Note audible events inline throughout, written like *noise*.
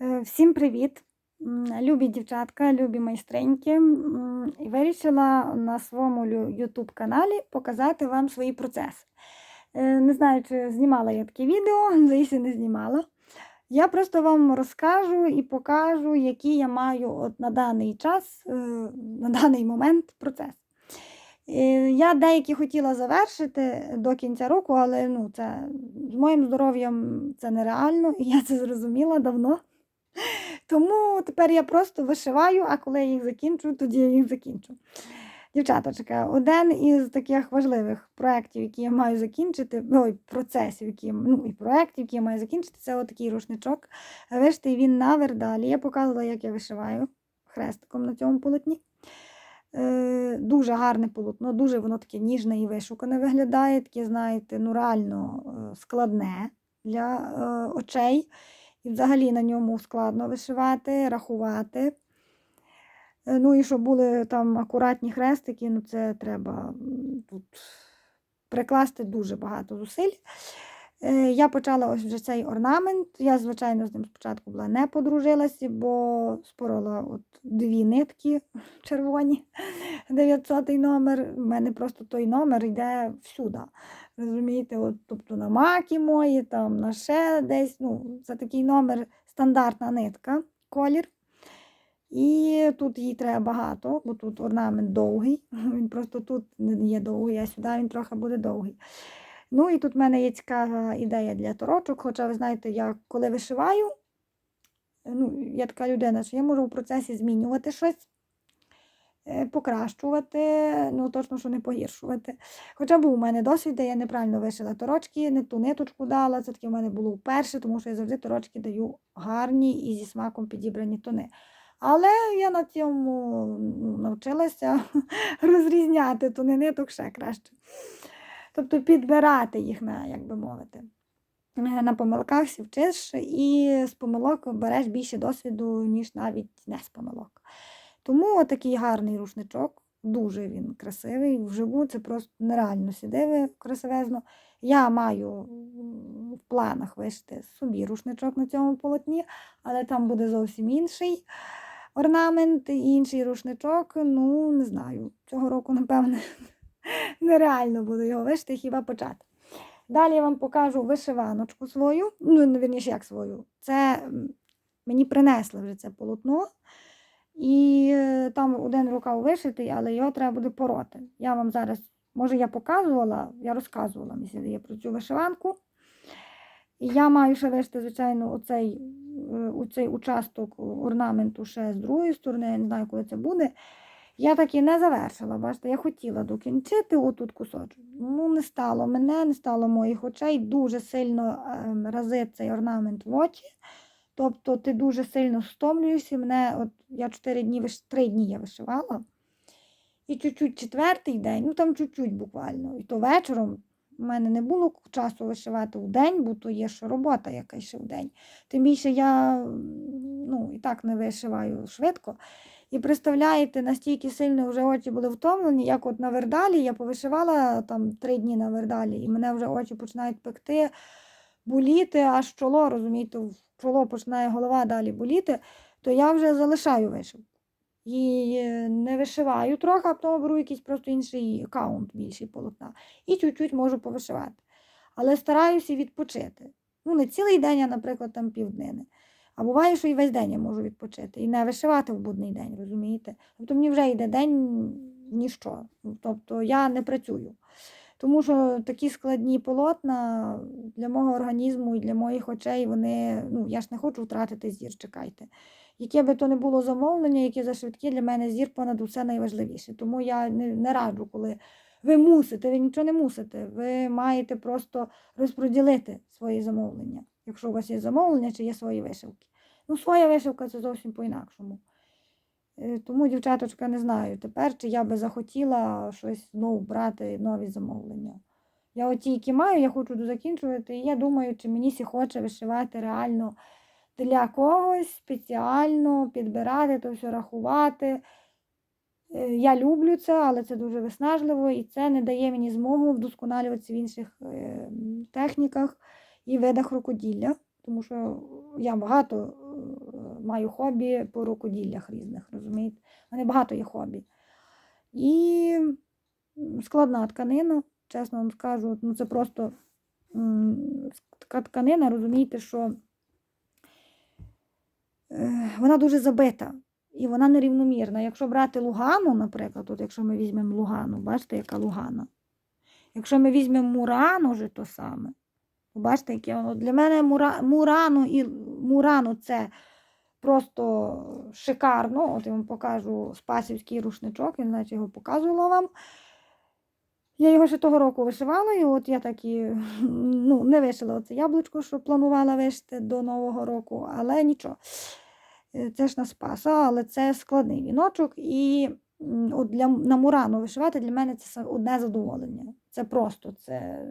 Е, Всім привіт! Любі дівчатка, любі майстриньки. І вирішила на своєму YouTube каналі показати вам свої процеси. Е, Не знаю, чи знімала я таке відео, *laughs* здається, не знімала. Я просто вам розкажу і покажу, які я маю от на даний час, е, на даний момент процес. Я деякі хотіла завершити до кінця року, але ну, це, з моїм здоров'ям це нереально, і *laughs* я це зрозуміла давно. Тому тепер я просто вишиваю, а коли я їх закінчу, тоді я їх закінчу. Дівчаточка, один із таких важливих проєктів, які я маю закінчити, ой, процесів, які, ну, і проєктів, які я маю закінчити, це отакий рушничок. Вишитий він на вердалі. Я показувала, як я вишиваю хрестиком на цьому полотні. Е, дуже гарне полотно, дуже воно таке ніжне і вишукане виглядає, таке, знаєте, ну реально е, складне для е, очей. І взагалі на ньому складно вишивати, рахувати. Е, Ну і щоб були там акуратні хрестики, ну це треба тут прикласти дуже багато зусиль. Е, Я почала ось вже цей орнамент. Я, звичайно, з ним спочатку була не подружилася, бо спорола от дві нитки *laughs* червоні, 900 номер. У мене просто той номер йде всюди. Розумієте, от, тобто на макі мої, там на ще десь. ну, Це такий номер, стандартна нитка, колір. І тут їй треба багато, бо тут орнамент довгий. *laughs* Він просто тут не є довгий, а сюди він трохи буде довгий. Ну і тут в мене є цікава ідея для торочок, хоча ви знаєте, я коли вишиваю, ну, я така людина, що я можу в процесі змінювати щось, е, покращувати, ну точно, що не погіршувати. Хоча був у мене досвід, де я неправильно вишила торочки, не ту ниточку дала. Це таки в мене було вперше, тому що я завжди торочки даю гарні і зі смаком підібрані тони. Але я на цьому ну, навчилася *laughs* розрізняти тони ниток ще краще. Тобто підбирати їх на, як би мовити. Е, На помилках сі вчиш і з помилок береш більше досвіду, ніж навіть не з помилок. Тому такий гарний рушничок, дуже він красивий. Вживу це просто нереально сідиве, красивезно. Я маю в планах вишити собі рушничок на цьому полотні, але там буде зовсім інший орнамент, інший рушничок. Ну, не знаю. Цього року, напевне, *laughs* нереально буде його вишити, хіба почати. Далі я вам покажу вишиваночку свою. Ну, вірніше, як свою. Це мені принесли вже це полотно. І е, там один рукав вишитий, але його треба буде пороти. Я вам зараз, може, я показувала, я розказувала мені про цю вишиванку. І я маю ще вишити, звичайно, оцей, е, оцей участок орнаменту ще з другої сторони, я не знаю, коли це буде. Я так і не завершила. Бачите, я хотіла докінчити отут кусочок. Ну, не стало мене, не стало моїх очей. Дуже сильно ем, разить цей орнамент в очі. Тобто ти дуже сильно стомлюєшся. Мене, от я 4 дні, 3 дні я вишивала. І чуть-чуть четвертий день, ну там чуть-чуть буквально. І то вечором у мене не було часу вишивати в день, бо то є ще робота якась ще в день. Тим більше я ну, і так не вишиваю швидко. І представляєте, настільки сильно вже очі були втомлені, як от на вердалі я повишивала там три дні на вердалі, і мене вже очі починають пекти, боліти, аж чоло, розумієте, в чоло починає голова далі боліти, то я вже залишаю вишивку. І е, не вишиваю трохи, а потім беру якийсь просто інший аккаунт більший полотна. І чуть-чуть можу повишивати. Але стараюся відпочити. Ну, не цілий день, а, наприклад, там півднини. А буває, що і весь день я можу відпочити і не вишивати в будний день, розумієте? Тобто мені вже йде день ніщо. Тобто я не працюю. Тому що такі складні полотна для мого організму і для моїх очей, вони, ну, я ж не хочу втратити зір, чекайте. Яке би то не було замовлення, яке за швидкі, для мене зір понад усе найважливіше. Тому я не, не раджу, коли ви мусите, ви нічого не мусите. Ви маєте просто розподілити свої замовлення. Якщо у вас є замовлення, чи є свої вишивки. Ну, своя вишивка це зовсім по-інакшому. Е, Тому, дівчаточка, не знаю тепер, чи я би захотіла щось знову брати нові замовлення. Я оті, які маю, я хочу дозакінчувати, і я думаю, чи мені сі хоче вишивати реально для когось спеціально, підбирати, то все рахувати. Е, Я люблю це, але це дуже виснажливо, і це не дає мені змогу вдосконалюватися в інших е, техніках і видах рукоділля, тому що я багато е, маю хобі по рукоділлях різних, розумієте? У мене багато є хобі. І складна тканина, чесно вам скажу, ну це просто така тканина, розумієте, що е, вона дуже забита і вона нерівномірна. Якщо брати лугану, наприклад, от якщо ми візьмемо лугану, бачите, яка лугана. Якщо ми візьмемо мурану, вже то саме. Бачите, яке воно. Для мене мура, мурану і мурану це просто шикарно. От я вам покажу спасівський рушничок, я не його показувала вам. Я його ще того року вишивала, і от я так і ну, не вишила оце яблучко, що планувала вишити до Нового року, але нічого. Е, Це ж на спаса, але це складний віночок. І от для, на Мурану вишивати для мене це одне задоволення. Це просто це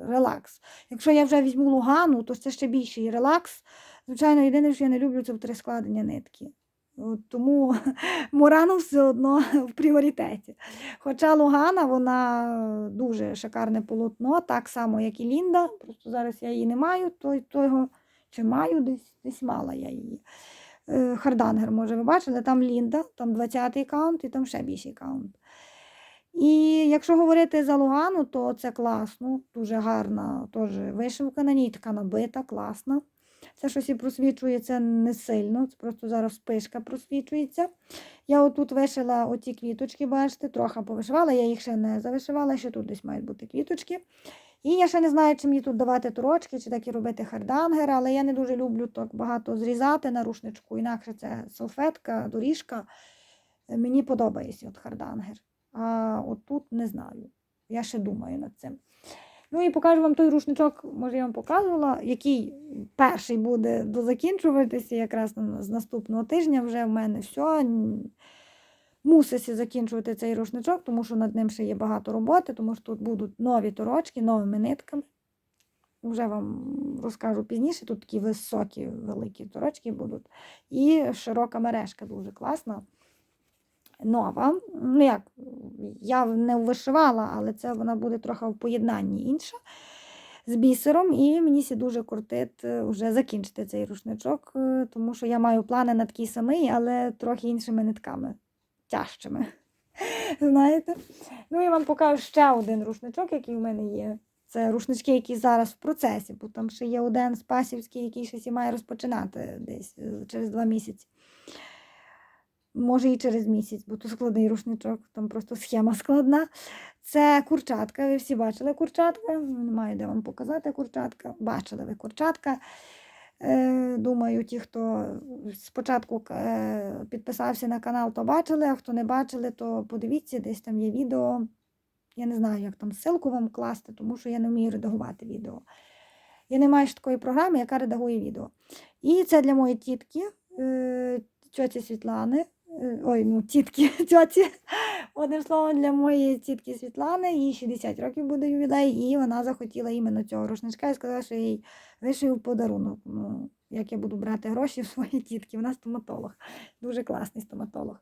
релакс. Якщо я вже візьму лугану, то це ще більший релакс. Звичайно, єдине, що я не люблю, це три складення нитки. От тому *laughs* Мурану все одно *laughs* в пріоритеті. Хоча Лугана, вона дуже шикарне полотно, так само, як і Лінда. Просто зараз я її не маю, то, то його чи маю, десь, десь мала я її. Е, Хардангер, може, ви бачили, там Лінда, там 20-й каунт і там ще більший каунт. І якщо говорити за Лугану, то це класно, дуже гарна теж вишивка на ній, така набита, класна. Це щось і просвічується не сильно, це просто зараз спишка просвічується. Я отут вишила оці квіточки, бачите, трохи повишивала, я їх ще не завишивала, ще тут десь мають бути квіточки. І я ще не знаю, чи мені тут давати торочки, чи так і робити хардангер, але я не дуже люблю так багато зрізати на рушничку, інакше це салфетка, доріжка. Е, Мені подобається от хардангер. А от тут не знаю. Я ще думаю над цим. Ну і покажу вам той рушничок, може, я вам показувала, який перший буде дозакінчуватися якраз з наступного тижня. Вже в мене все. Муситься закінчувати цей рушничок, тому що над ним ще є багато роботи, тому що тут будуть нові торочки, новими нитками. Вже вам розкажу пізніше. Тут такі високі, великі торочки будуть. І широка мережка дуже класна. Нова. Ну як, я не вишивала, але це вона буде трохи в поєднанні інша з бісером. І мені сі дуже кортить е, вже закінчити цей рушничок, е, тому що я маю плани на такий самий, але трохи іншими нитками, тяжчими. Знаєте? Ну, я вам покажу ще один рушничок, який в мене є. Це рушнички, які зараз в процесі, бо там ще є один спасівський, який щось і має розпочинати десь е, через два місяці. Може і через місяць, бо то складний рушничок, там просто схема складна. Це курчатка. Ви всі бачили курчатка. Немає де вам показати курчатка. Бачили ви курчатка. Е, Думаю, ті, хто спочатку е, підписався на канал, то бачили, а хто не бачили, то подивіться, десь там є відео. Я не знаю, як там ссылку вам класти, тому що я не вмію редагувати відео. Я не маю ще такої програми, яка редагує відео. І це для моєї тітки, е, тьоті Світлани. Ой, ну, тітки, *laughs* тьоті. Одним словом, для моєї тітки Світлани, їй 60 років буде ювілей, і вона захотіла іменно цього рушничка і сказала, що їй вишив подарунок. Ну, як я буду брати гроші в своїй тітки, вона стоматолог, дуже класний стоматолог.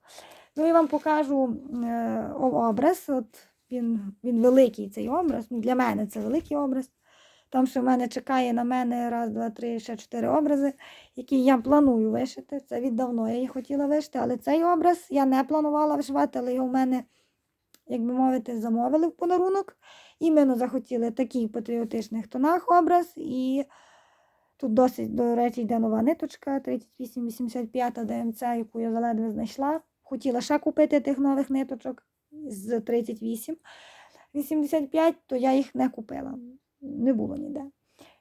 Ну і вам покажу е, образ. От він, він великий цей образ. Ну, для мене це великий образ. Там ще в мене чекає на мене раз, два, три, ще чотири образи, які я планую вишити. Це віддавно я їх хотіла вишити, але цей образ я не планувала вишивати, але його в мене, як би мовити, замовили в подарунок. Іменно захотіли такий в патріотичних тонах образ. І тут досить, до речі, йде нова ниточка 3885 ДМЦ, яку я заледве знайшла. Хотіла ще купити тих нових ниточок з 38. 85, то я їх не купила. Не було ніде.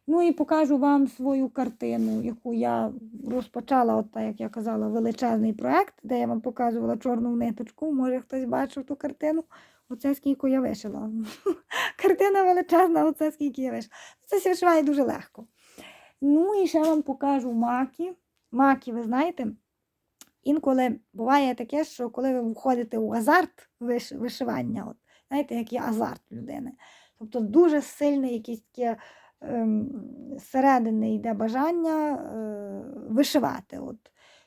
Ну і покажу вам свою картину, яку я розпочала, от так, як я казала, величезний проект, де я вам показувала чорну ниточку. Може хтось бачив ту картину. Оце скільки я вишила. *laughs* Картина величезна, оце скільки я вишила. Це вишиває дуже легко. Ну і ще вам покажу маки. Маки, ви знаєте, інколи буває таке, що коли ви входите у азарт виш- вишивання, от, знаєте, як є азарт людини. Тобто дуже сильне якесь таке ем, зсередини йде бажання е, вишивати. От.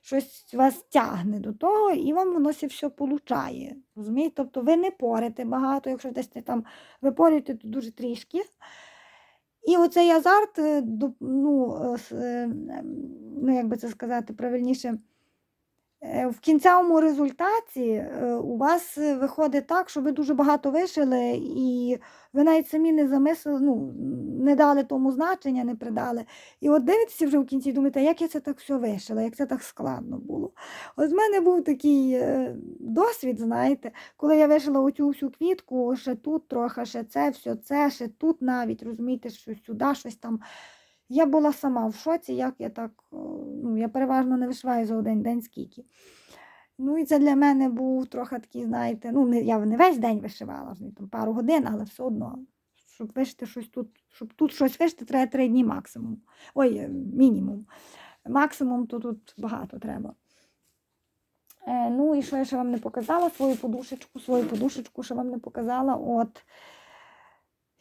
Щось вас тягне до того, і вам воно все все получає. Розумієте? Тобто ви не порите багато, якщо десь там ви порите, то дуже трішки. І оцей азарт, е, ну, е, ем, ну, як би це сказати правильніше, в кінцевому результаті е, у вас е, виходить так, що ви дуже багато вишили, і ви навіть самі не замислили, ну, не дали тому значення, не придали. І от дивитеся вже в кінці, і думаєте, як я це так все вишила, як це так складно було. От в мене був такий е, досвід, знаєте, коли я вишила оцю всю квітку, ще тут трохи, ще це, все це, ще тут навіть, розумієте, що сюди щось там. Я була сама в шоці, як я так, ну, я переважно не вишиваю за один день скільки. Ну і це для мене був трохи такий, знаєте, ну не, я не весь день вишивала, там пару годин, але все одно, щоб вишити щось тут, щоб тут щось вишити, треба три дні максимум. Ой, е, мінімум. Максимум то тут багато треба. Е, ну і що я ще вам не показала? Свою подушечку, свою подушечку, що вам не показала. От.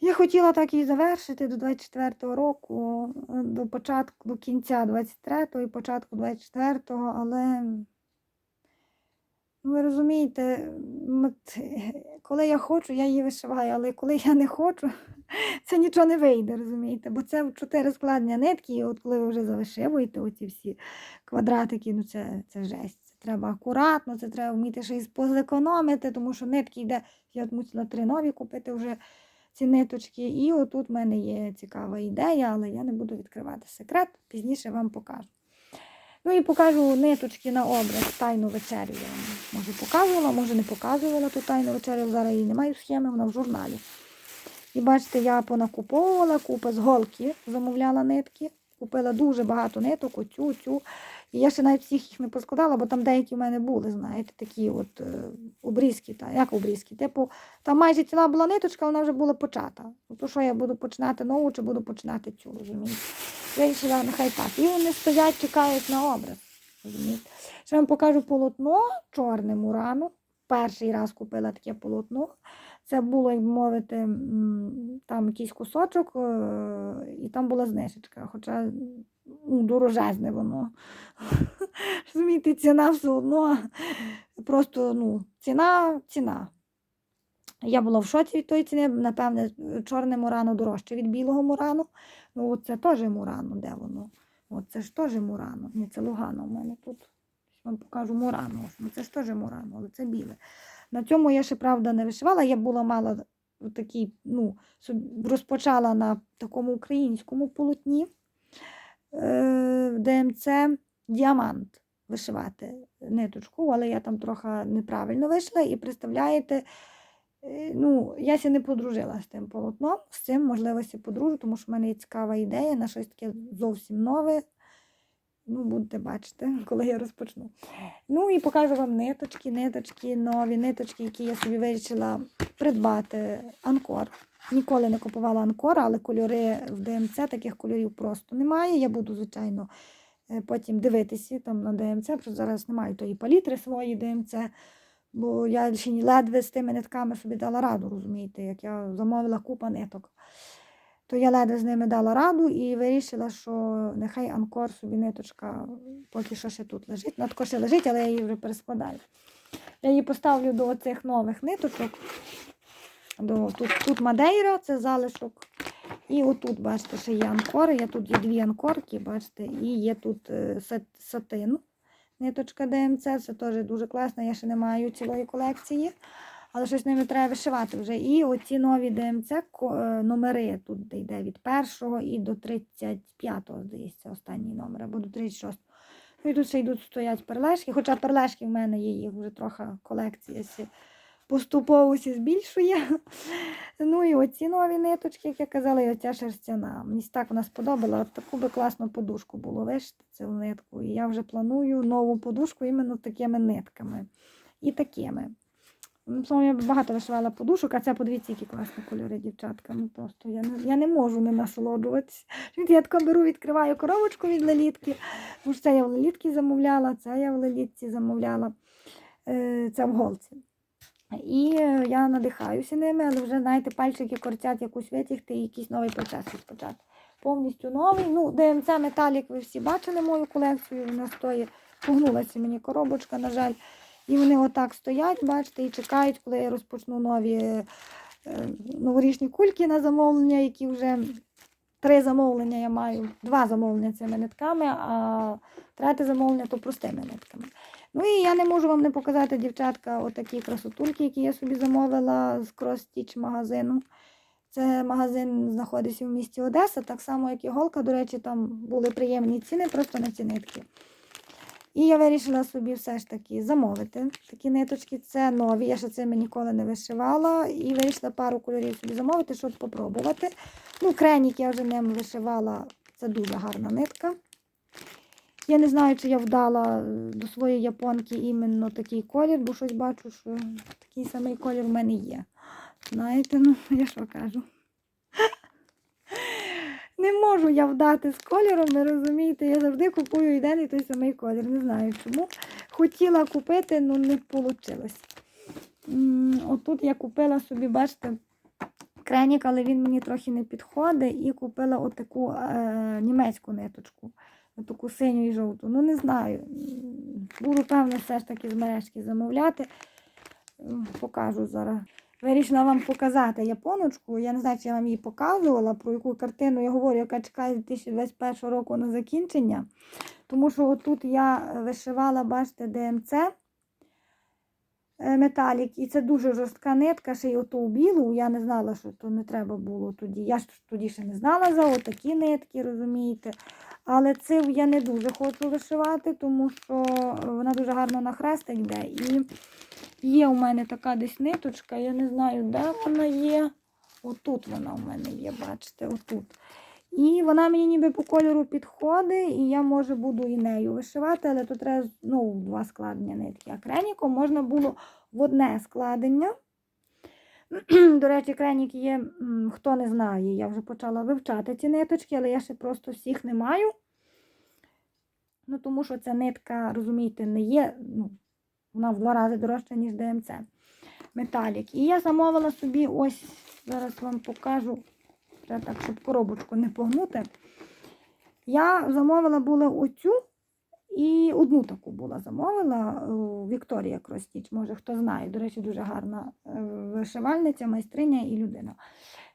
Я хотіла так її завершити до 24-го року, е, до початку, до кінця 23-го і початку 24-го, але ну, ви розумієте, *laughs* коли я хочу, я її вишиваю, але коли я не хочу, *laughs* це нічого не вийде, розумієте? Бо це чотири складення нитки, і от коли ви вже завишивуєте оці всі квадратики, ну це, це жесть. Це треба акуратно, це треба вміти ще й позекономити, тому що нитки йде, я мусила три нові купити вже ці ниточки. І отут в мене є цікава ідея, але я не буду відкривати секрет, пізніше вам покажу. Ну і покажу ниточки на образ, тайну вечерю. Я вам може показувала, може не показувала ту тайну вечерю. Зараз її немає схеми, вона в журналі. І бачите, я понакуповувала купи з голки, замовляла нитки. Купила дуже багато ниток, оцю, цю. І я ще навіть всіх їх не поскладала, бо там деякі в мене були, знаєте, такі от е, обрізки, та, як обрізки. Типу, там майже ціла була ниточка, вона вже була почата. То що я буду починати нову, чи буду починати цю, розумієте? Я вирішила, нехай так. І вони стоять, чекають на образ. розумієте? Ще вам покажу полотно чорне мурану. Перший раз купила таке полотно. Це було, як би мовити, там якийсь кусочок, е, і там була знижечка. Хоча дорожезне воно. *laughs* Розумієте, ціна все одно. Просто ну, ціна, ціна. Я була в шоці від тої ціни, напевне, чорне мурано дорожче від білого мурану. Ну, це теж мурано, де воно? От це ж теж мурано. Ні, це Лугано в мене тут. Вам покажу мурано. Ну, це ж теж мурано, але це біле. На цьому я ще, правда, не вишивала. Я була мала такий, ну, розпочала на такому українському полотні в ДМЦ діамант вишивати ниточку, але я там трохи неправильно вийшла. І представляєте, е, ну, я ще не подружила з тим полотном, з цим, можливо, ще подружу, тому що в мене є цікава ідея на щось таке зовсім нове. Ну, будете бачити, *laughs* коли я розпочну. Ну і покажу вам ниточки, ниточки, нові ниточки, які я собі вирішила придбати. Анкор. Ніколи не купувала анкор, але кольори в ДМЦ таких кольорів просто немає. Я буду, звичайно, е, потім дивитися там на ДМЦ, просто зараз немає тої палітри своєї ДМЦ, бо я ще ледве з тими нитками собі дала раду, розумієте, як я замовила купа ниток. То я ледве з ними дала раду і вирішила, що нехай анкор собі ниточка поки що ще тут лежить. Вона також ще лежить, але я її вже перескладаю. Я її поставлю до оцих нових ниточок. До, тут, тут Мадейра, це залишок. І отут, бачите, ще є анкори. Я тут є дві анкорки, бачите, і є тут е, сатин. Ниточка ДМЦ, це теж дуже класно. Я ще не маю цілої колекції, але щось ними треба вишивати вже. І оці нові ДМЦ е, номери тут де йде від першого і до 35-го, здається, останній номер, або до 36-го. Ну і тут ще йдуть стоять перлешки, хоча перлешки в мене є, їх вже трохи колекція поступово збільшує. *laughs* Ну і оці нові ниточки, як я казала, і оця шерстяна. Мені так вона сподобала. Таку би класну подушку було вишити цю нитку. І я вже планую нову подушку іменно такими нитками. І такими. Ну, словом, я багато вишивала подушок, а це подивіться, які класні кольори, дівчатка. Ну просто я не, я не можу не насолоджуватися. Я тако беру, відкриваю коробочку від лелітки. Бо це я в лелітки замовляла, це я в лелітці замовляла. Е, Це в голці. І е, я надихаюся ними, але вже, знаєте, пальчики кортять якусь витягти і якийсь новий процес розпочати. Повністю новий. Ну, ДМЦ Металік, ви всі бачили мою колекцію, вона стоїть, погнулася мені коробочка, на жаль. І вони отак стоять, бачите, і чекають, коли я розпочну нові е, новорічні кульки на замовлення, які вже три замовлення я маю, два замовлення цими нитками, а третє замовлення то простими нитками. Ну і я не можу вам не показати, дівчатка, отакі красотульки, які я собі замовила з Cross Stitch магазину. Це магазин знаходиться в місті Одеса, так само, як і голка. До речі, там були приємні ціни, просто на ці нитки. І я вирішила собі все ж таки замовити такі ниточки. Це нові, я ще цими ніколи не вишивала. І вирішила пару кольорів собі замовити, щоб спробувати. Ну, кренік я вже ним вишивала, це дуже гарна нитка. Я не знаю, чи я вдала е, до своєї японки іменно такий колір, бо щось бачу, що такий самий колір в мене є. Знаєте, ну я що кажу? Не можу я вдати з кольором, ви розумієте, я завжди купую один і той самий колір. Не знаю чому. Хотіла купити, але не вийшло. Отут я купила собі, бачите, кренік, але він мені трохи не підходить. І купила отаку е, німецьку ниточку. Таку синю і жовту. Ну, не знаю. Буду, певне, все ж таки з мережки замовляти. Покажу зараз. Вирішила вам показати японочку. Я не знаю, чи я вам її показувала, про яку картину я говорю, яка чекає з 2021 року на закінчення. Тому що отут я вишивала, бачите, ДМЦ е, металік, і це дуже жорстка нитка, ще й оту білу. Я не знала, що то не треба було тоді. Я ж тоді ще не знала за отакі нитки, розумієте. Але цю я не дуже хочу вишивати, тому що вона дуже гарно на хрестик йде. І є у мене така десь ниточка, я не знаю, де вона є. Отут вона у мене є, бачите, отут. І вона мені ніби по кольору підходить, і я, може, буду і нею вишивати, але тут треба ну, два складення нитки. А креніком можна було в одне складення. *clears throat* До речі, кренік є, хто не знає, я вже почала вивчати ці ниточки, але я ще просто всіх не маю. Ну, тому що ця нитка, розумієте, не є, ну, вона в два рази дорожча, ніж ДМЦ металік. І я замовила собі ось, зараз вам покажу, так, щоб коробочку не погнути. Я замовила була оцю і одну таку була замовила Вікторія Кростіч. Може, хто знає. До речі, дуже гарна е, вишивальниця, майстриня і людина.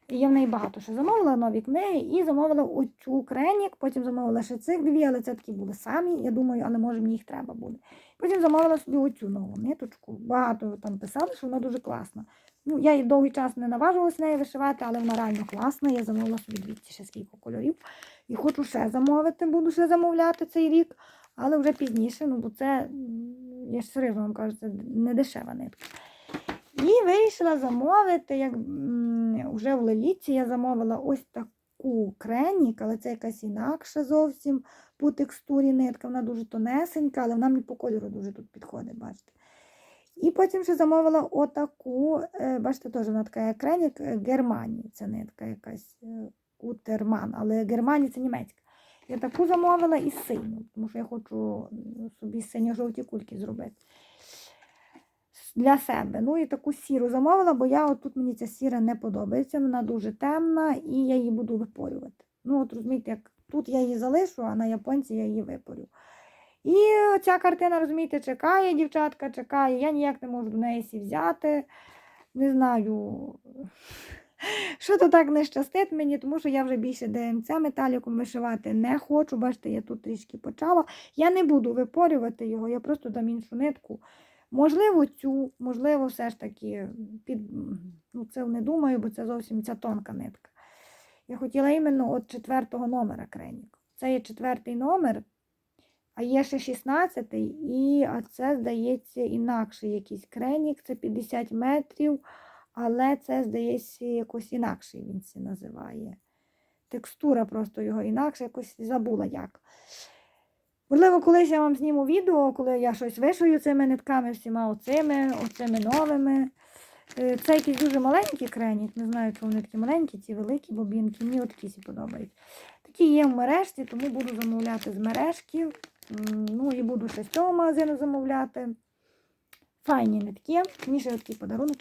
І я в неї багато що замовила, нові книги, і замовила оцю кренік, потім замовила ще цих дві, але це такі були самі. Я думаю, але може мені їх треба буде. Потім замовила собі оцю нову ниточку. Багато там писали, що вона дуже класна. Ну, я її довгий час не наважувалася нею вишивати, але вона реально класна. Я замовила собі двічі ще скільки кольорів. І хочу ще замовити, буду ще замовляти цей рік, але вже пізніше, ну бо це, я ж серйозно вам кажу, це не дешева нитка. І вирішила замовити, як вже в Леліці я замовила ось таку кренік, але це якась інакша зовсім по текстурі нитка. Вона дуже тонесенька, але вона мені по кольору дуже тут підходить, бачите. І потім ще замовила отаку, е, бачите, теж вона така як кренік е, Германії. Це нитка якась е, Кутерман, але Германії це німецька. Я таку замовила і синю, тому що я хочу собі синьо-жовті кульки зробити для себе. Ну і таку сіру замовила, бо я отут мені ця сіра не подобається, вона дуже темна і я її буду випорювати. Ну, от розумієте, як тут я її залишу, а на японці я її випорю. І ця картина, розумієте, чекає, дівчатка чекає. Я ніяк не можу до неї сі взяти. Не знаю, *laughs* що то так не щастить мені, тому що я вже більше ДМЦ металіком вишивати не хочу. Бачите, я тут трішки почала. Я не буду випорювати його, я просто дам іншу нитку. Можливо, цю, можливо, все ж таки під. Ну, це не думаю, бо це зовсім ця тонка нитка. Я хотіла іменно от четвертого номера кренік. Це є четвертий номер, а є ще 16 і а це, здається, інакший якийсь кренік, це 50 метрів, але це, здається, якось інакший він це називає. Текстура просто його інакша, якось забула як. Можливо, колись я вам зніму відео, коли я щось вишию цими нитками, всіма оцими, оцими новими. Е, Це якийсь дуже маленький кренік, не знаю, чому вони такі маленькі, ці великі бобінки. Мені от такі всі подобаються. Такі є в мережці, тому буду замовляти з мережки. Ну і буду ще з цього магазину замовляти. Файні нитки. Мені ще такий подарунок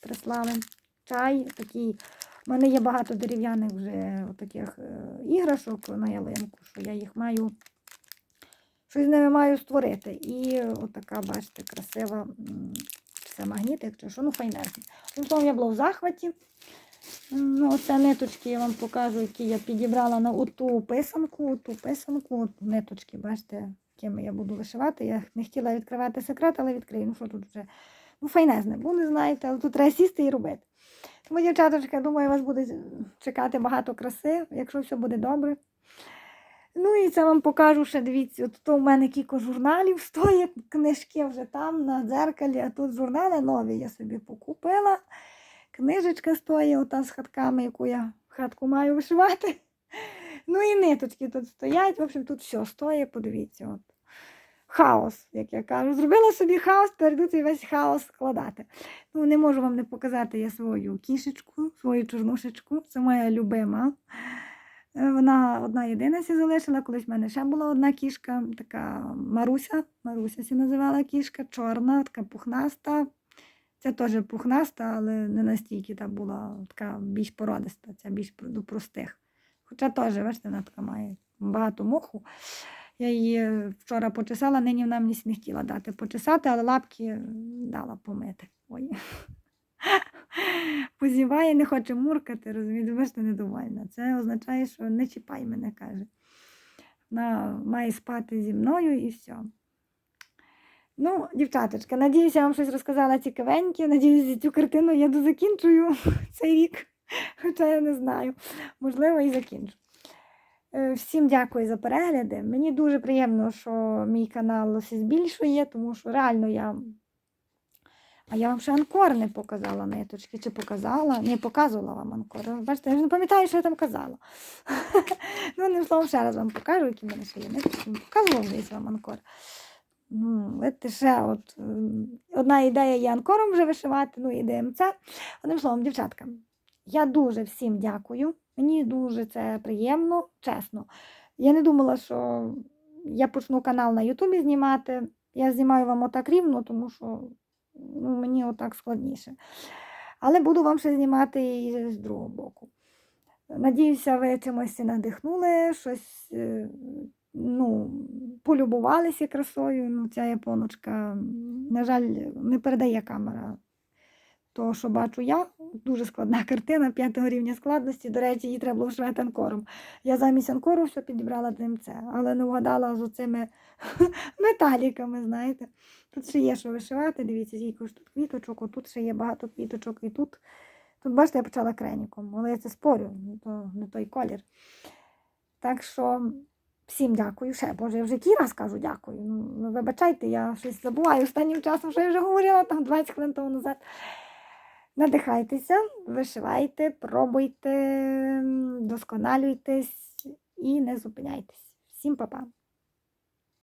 прислали. Чай такий. У мене є багато дерев'яних вже таких іграшок на ялинку, що я їх маю. Щось з ними маю створити. І отака, бачите, красива це магнітик чи що, ну файнезний. Ну, словом, я була в захваті. Ну, оце ниточки я вам покажу, які я підібрала на оту писанку, ту писанку, ниточки, бачите, якими я буду вишивати. Я не хотіла відкривати секрет, але відкрию. Ну що тут вже? Ну, файнезне, бо не знаєте, але тут треба сісти і робити. Тому, дівчаточка, думаю, вас буде чекати багато краси, якщо все буде добре. Ну і це вам покажу ще, дивіться, от то у мене кілька журналів стоїть, книжки вже там на дзеркалі, а тут журнали нові я собі покупила. Книжечка стоїть, ота з хатками, яку я хатку маю вишивати. Ну і ниточки тут стоять. В общем, тут все стоїть, подивіться. От. Хаос, як я кажу. Зробила собі хаос, перейду цей весь хаос складати. Ну, не можу вам не показати я свою кішечку, свою чорнушечку. Це моя любима. Е, Вона одна єдина сі залишила. Колись в мене ще була одна кішка, така Маруся. Маруся сі називала кішка, чорна, така пухнаста. Це теж пухнаста, але не настільки та була така більш породиста, ця більш до простих. Хоча теж, бачите, вона така має багато моху. Я її вчора почесала, нині вона мені не хотіла дати почесати, але лапки дала помити. Ой. Позіває, не хоче муркати, розумієте, бачите, недовольна. Це означає, що не чіпай мене, каже. Вона має спати зі мною і все. Ну, дівчаточка, надіюся, я вам щось розказала цікавеньке. Надіюся, цю картину я дозакінчую *laughs* цей рік. Хоча я не знаю. Можливо, і закінчу. Е, Всім дякую за перегляди. Мені дуже приємно, що мій канал все збільшує, тому що реально я. А я вам ще анкор не показала ниточки. Чи показала? Не показувала вам анкор. Бачите, я вже не пам'ятаю, що я там казала. *laughs* ну, одним словом, ще раз вам покажу, які в мене ще є ниточки. Показувала десь вам анкор. Ну, ще от, одна ідея є анкором вже вишивати, ну і ДМЦ. Одним словом, дівчатка, я дуже всім дякую. Мені дуже це приємно, чесно. Я не думала, що я почну канал на Ютубі знімати. Я знімаю вам отак рівно, тому що ну, мені отак складніше. Але буду вам ще знімати і з другого боку. Надіюся, ви чимось надихнули, щось е, ну, полюбувалися красою. Ну, ця японочка, на жаль, не передає камера того, що бачу я. Дуже складна *laughs* картина п'ятого рівня складності. До речі, її треба було вишивати анкором. Я замість анкору все підібрала ДМЦ, але не вгадала з оцими *laughs* металіками, знаєте. Тут ще є що вишивати, дивіться, скільки ж тут квіточок, отут ще є багато квіточок, і тут. Тут, бачите, я почала креніком, але я це спорю, то не той колір. Так що всім дякую. Ще, Боже, я вже який раз кажу дякую. Ну, ну, вибачайте, я щось забуваю останнім часом, що я вже говорила там 20 хвилин тому назад. Надихайтеся, вишивайте, пробуйте, досконалюйтесь і не зупиняйтесь. Всім па-па!